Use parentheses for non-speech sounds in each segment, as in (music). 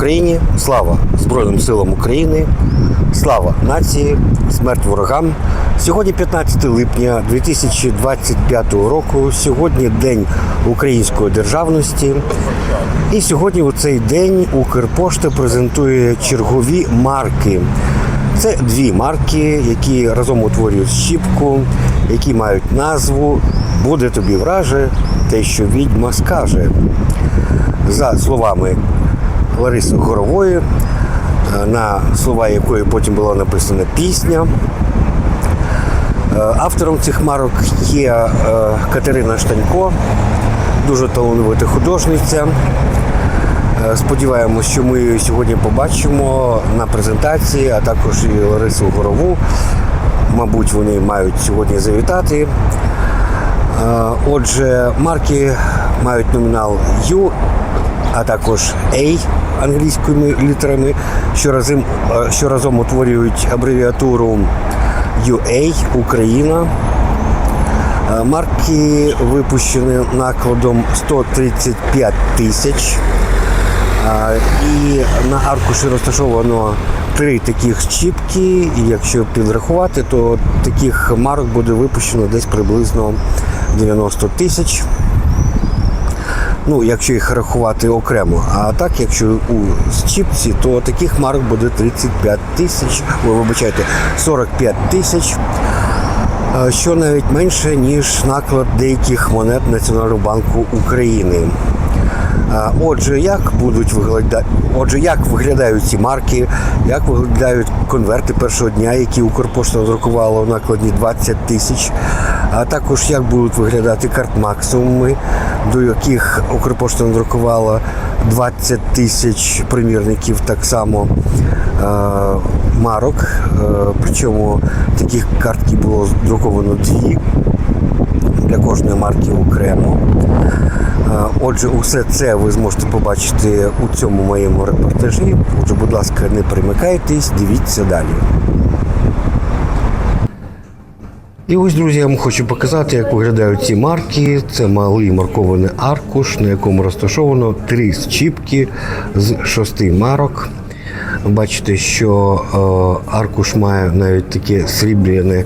Україні! Слава Збройним силам України! Слава нації! Смерть ворогам! Сьогодні 15 липня 2025 року. Сьогодні День української державності. І сьогодні у цей день Укрпошта презентує чергові марки. Це дві марки, які разом утворюють щіпку, які мають назву Буде тобі враже, те, що відьма скаже. За словами Лариси Горової, е, на слова якої потім була написана пісня. Е, Автором цих марок є е, Катерина Штанько, дуже талановита художниця. Сподіваємось, що ми її сьогодні побачимо на презентації, а також і Ларису Горову. Мабуть, вони мають сьогодні завітати. Отже, марки мають номінал U, а також A англійськими літерами, що разом, утворюють абревіатуру UA Україна. Марки випущені накладом 135 тисяч. І на аркуші розташовано три таких щіпки, і якщо підрахувати, то таких марок буде випущено десь приблизно 90 тисяч. Ну, якщо їх рахувати окремо. А так, якщо у Чіпці, то таких марок буде 35 тисяч, ви вибачайте, 45 тисяч, е, що навіть менше, ніж наклад деяких монет Національного банку України. Отже, як будуть виглядати, отже, як виглядають ці марки, як виглядають конверти першого дня, які Укрпошта надрукувала в накладні 20 тисяч, а також як будуть виглядати картмаксимуми, до яких Укрпошта надрукувала 20 тисяч примірників так само марок. Причому таких картки було друковано дві для кожної марки окремо. Е, Отже, усе це ви зможете побачити у цьому моєму репортажі. Отже, будь ласка, не примикайтесь, дивіться далі. І ось, друзі, я вам хочу показати, як виглядають ці марки. Це малий маркований аркуш, на якому розташовано три щіпки з шести марок. Бачите, що е, аркуш має навіть таке срібляне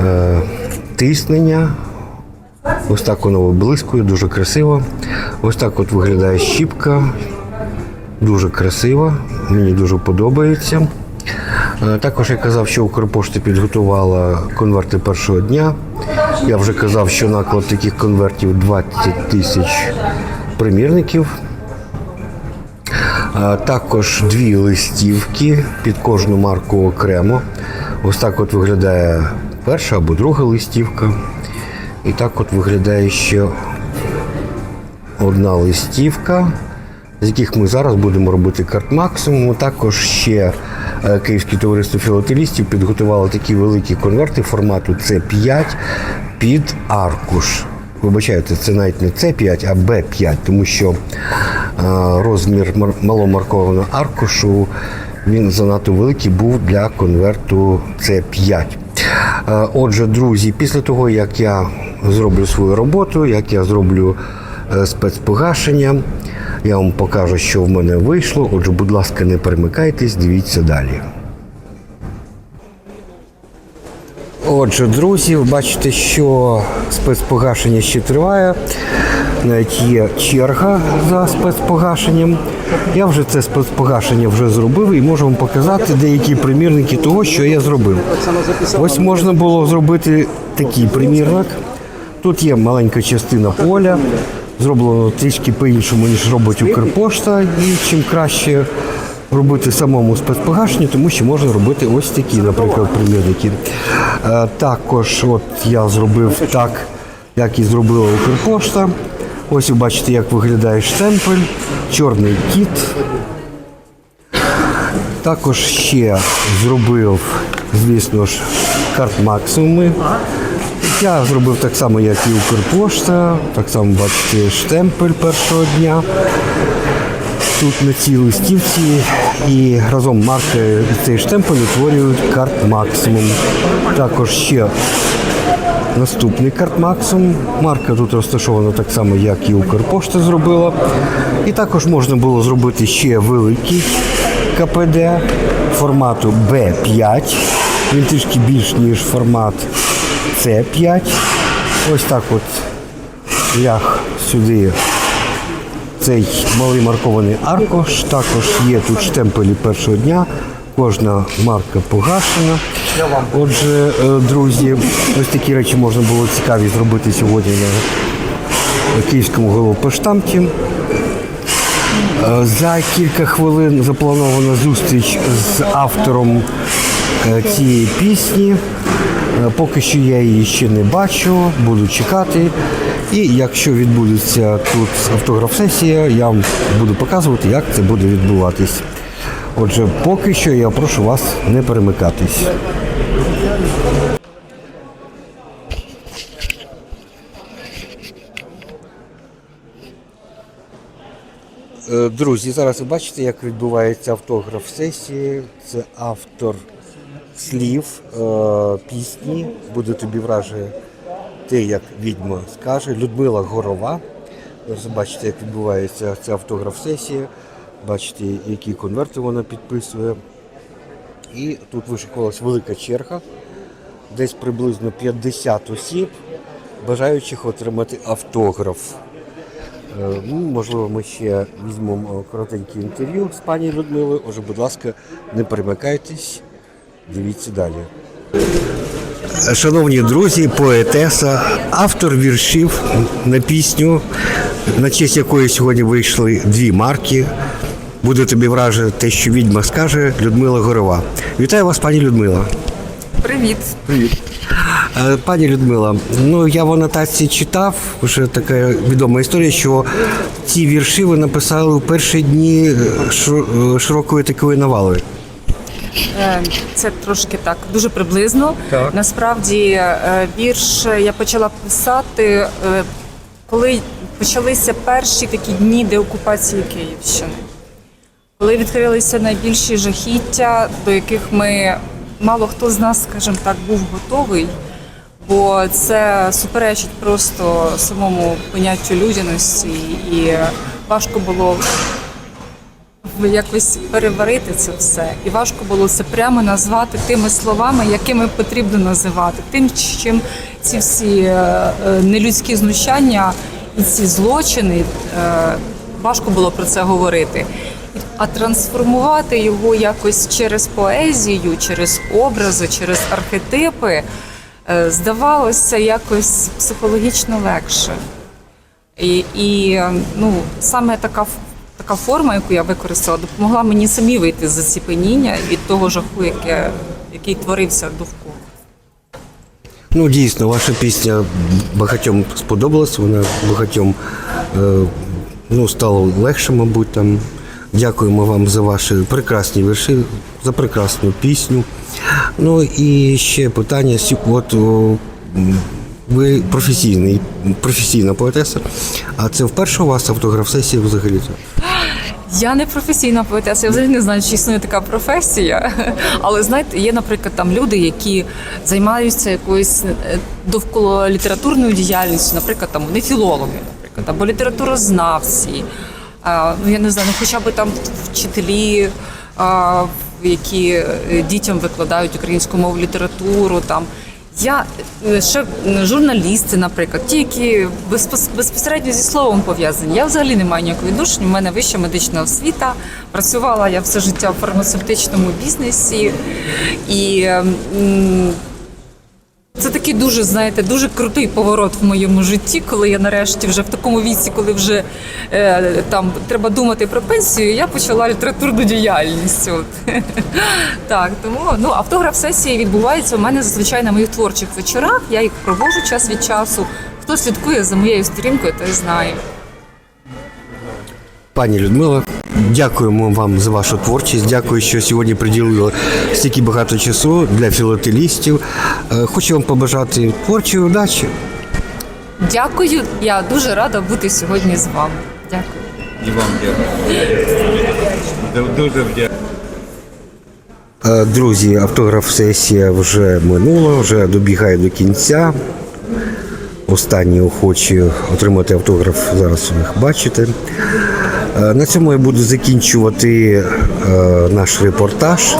е, тиснення. Ось так воно блискує, дуже красиво. Ось так от виглядає щіпка. Дуже красива, мені дуже подобається. Е, Також я казав, що Укрпошта підготувала конверти першого дня. Я вже казав, що наклад таких конвертів 20 тисяч примірників. Також дві листівки під кожну марку окремо. Ось так от виглядає перша або друга листівка. І так от виглядає ще одна листівка, з яких ми зараз будемо робити карт максимум. Також ще е, Київське товариство філателістів підготувало такі великі конверти формату С5 під аркуш. Вибачайте, це навіть не С5, а Б5, тому що е, розмір мар- маломаркованого аркушу він занадто великий був для конверту С5. Е, Отже, друзі, після того, як я зроблю свою роботу, як я зроблю е, спецпогашення, я вам покажу, що в мене вийшло. Отже, будь ласка, не перемикайтесь, дивіться далі. Отже, друзі, ви бачите, що спецпогашення ще триває. Навіть є черга за спецпогашенням. Я вже це спецпогашення вже зробив і можу вам показати деякі примірники того, що я зробив. Ось можна було зробити такий примірник. Тут є маленька частина поля, зроблено трішки по-іншому, ніж робить Укрпошта. І чим краще робити самому спецпогашення, тому що можна робити ось такі, наприклад, примірники. Е, Також от я зробив так, як і зробила Укрпошта. Ось ви бачите, як виглядає штемпель, чорний кіт. Також ще зробив, звісно ж, карт максимуми. Я зробив так само, як і Укрпошта. Так само бачите штемпель першого дня. Тут на цій листівці і разом марки і цей штемпель утворюють карт максимум. Також ще Наступний картмаксом. Марка тут розташована так само, як і Укрпошта зробила. І також можна було зробити ще великий КПД формату B5. Він трішки більш, ніж формат C5. Ось так от ляг сюди цей малий маркований аркош. Також є тут штемпелі першого дня. Кожна марка погашена. Отже, е, друзі, ось такі речі можна було цікаві зробити сьогодні на київському головпоштамті. Е, За кілька хвилин запланована зустріч з автором е, цієї пісні. Е, Поки що я її ще не бачу, буду чекати. І якщо відбудеться тут автограф-сесія, я вам буду показувати, як це буде відбуватись. Отже, поки що я прошу вас не перемикатись. Е, Друзі, зараз ви бачите, як відбувається автограф сесії. Це автор слів е, пісні. Буде тобі враже те, як відьма скаже. Людмила Горова. Бачите, як відбувається ця автограф сесія. Бачите, які конверти вона підписує. І тут вишикувалася велика черга, десь приблизно 50 осіб, бажаючих отримати автограф. Е, Ну, можливо, ми ще візьмемо коротеньке інтерв'ю з пані Людмилою. Отже, будь ласка, не перемикайтесь, дивіться далі. Шановні друзі, поетеса, автор віршів на пісню, на честь якої сьогодні вийшли дві марки. Буде тобі враже те, що відьма скаже Людмила Горова. Вітаю вас, пані Людмила. Привіт. Привіт. Пані Людмила, ну я в анотації читав, вже така відома історія, що ці вірші ви написали у перші дні е, е, широкої такої навали. Е, Це трошки так, дуже приблизно. Так. Насправді е, вірш я почала писати, е, коли почалися перші такі дні деокупації Київщини. Коли відкрилися найбільші жахіття, до яких ми мало хто з нас, скажімо так, був готовий, бо це суперечить просто самому поняттю людяності, і важко було якось переварити це все. І важко було це прямо назвати тими словами, якими потрібно називати, тим, чим ці всі е, е, нелюдські знущання і ці злочини е, важко було про це говорити. А трансформувати його якось через поезію, через образи, через архетипи здавалося якось психологічно легше. І, і ну, саме така, така форма, яку я використала, допомогла мені самі вийти з заціпеніння від того жаху, яке, який творився довкола. Ну, дійсно, ваша пісня багатьом сподобалась, вона багатьом е, ну, стало легше, мабуть. Там. Дякуємо вам за ваші прекрасні вірші, за прекрасну пісню. Ну і ще питання. От о, ви професійний, професійна поетеса, а це вперше у вас автограф-сесія взагалі? Я не професійна поетеса, я взагалі не знаю, чи існує така професія. Але знаєте, є, наприклад, там люди, які займаються якоюсь е, довкола літературною діяльністю, наприклад, там вони філологи, наприклад, або літературознавці. А, ну я не знаю, ну хоча б там вчителі, а, які е, дітям викладають українську мову літературу. Там я е, ще журналісти, наприклад, ті, які безпос- безпосередньо зі словом пов'язані. Я взагалі не маю ніякої відношення. У мене вища медична освіта. Працювала я все життя в фармацевтичному бізнесі, і м, це такий дуже, знаєте, дуже крутий поворот в моєму житті, коли я нарешті вже в такому віці, коли вже е, там треба думати про пенсію, я почала літературну діяльність. От. (laughs) так, тому ну, автограф-сесії відбуваються у мене зазвичай на моїх творчих вечорах. Я їх проводжу час від часу. Хто слідкує за моєю сторінкою, той знає. Пані Людмила, дякуємо вам за вашу творчість. Дякую, що сьогодні приділили стільки багато часу для філателістів. Е, Хочу вам побажати творчої удачі. Дякую, я дуже рада бути сьогодні з вами. Дякую. І вам дякую. Дуже вдячний. Е, Друзі, автограф-сесія вже минула, вже добігає до кінця. останні охочі отримати автограф. Зараз ви їх бачите. Е, На цьому я буду закінчувати наш репортаж.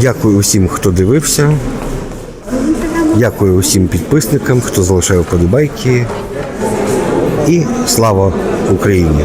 Дякую усім, хто дивився. Дякую усім підписникам, хто залишає вподобайки. І слава Україні!